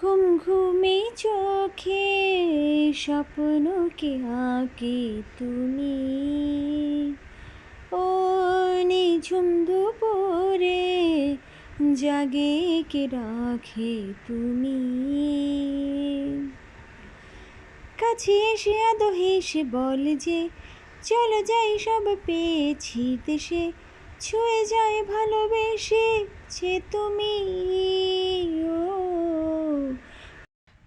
ঘুম ঘুমে চোখে স্বপ্নকে আঁকে তুমি। ও নিঝুম দুপুরে জাগে কে রাখে তুমি। কাছে এসে আদো হেসে বল যে, চলো যাই সব পেয়েছি দেশে ছুঁয়ে যায় ভালোবেসে ছে তুমি ও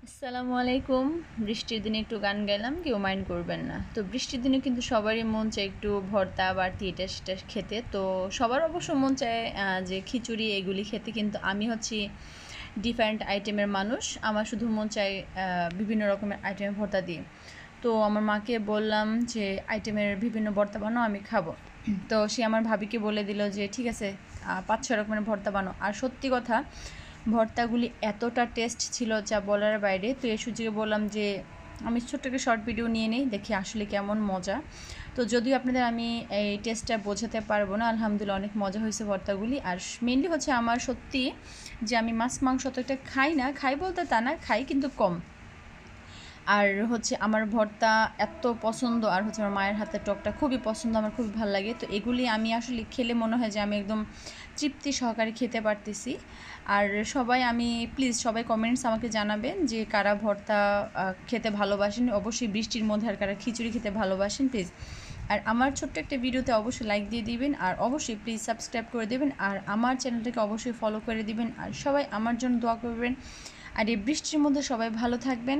আসসালামু আলাইকুম। বৃষ্টির দিনে একটু গান গাইলাম, কেউ মাইন্ড করবেন না। তো বৃষ্টির দিনে কিন্তু সবারই মন চায় একটু ভর্তা, বাড়তি এটা সেটা খেতে। তো সবার অবশ্য মন চায় যে খিচুড়ি এগুলি খেতে। কিন্তু আমি হচ্ছি ডিফারেন্ট আইটেমের মানুষ। আমার শুধু মন চায় বিভিন্ন রকমের আইটেমের ভর্তা দিয়ে। তো আমার মাকে বললাম যে আইটেমের বিভিন্ন ভর্তা বানাও, আমি খাব। তো সে আমার ভাবিকে বলে দিল যে, ঠিক আছে পাঁচ ছয় রকমের ভর্তা বানো আর সত্যি কথা ভর্তাগুলি এতটা টেস্ট ছিল যা বলার বাইরে। তো সুযোগে বললাম যে, আমি ছোট্ট শর্ট ভিডিও নিয়ে নিই, দেখি আসলে কেমন মজা। তো যদিও আপনাদের আমি এই টেস্টটা বোঝাতে পারব না, আলহামদুলিল্লাহ অনেক মজা হয়েছে ভর্তাগুলি। আর মেনলি হচ্ছে আমার সত্যি যে আমি মাছ, মাংস অতটা খাই না, খাই বলতে তা না, খাই কিন্তু কম। আর হচ্ছে আমার ভর্তা এত পছন্দ, আর হচ্ছে আমার মায়ের হাতের টকটা খুবই পছন্দ, আমার খুবই ভালো লাগে। তো এগুলি আমি আসলে খেলে মনে হয় যে আমি একদম তৃপ্তি সহকারে খেতে পারতেছি। আর সবাই আমি প্লিজ সবাই কমেন্টস আমাকে জানাবেন যে কারা ভর্তা খেতে ভালোবাসেন। অবশ্যই বৃষ্টির মধ্যে আর কারা খিচুড়ি খেতে ভালোবাসেন প্লিজ আর আমার ছোট্ট একটা ভিডিওতে অবশ্যই লাইক দিয়ে দিবেন, আর অবশ্যই প্লিজ সাবস্ক্রাইব করে দেবেন, আর আমার চ্যানেলটাকে অবশ্যই ফলো করে দিবেন, আর সবাই আমার জন্য দোয়া করবেন। আর এই বৃষ্টির মধ্যে সবাই ভালো থাকবেন।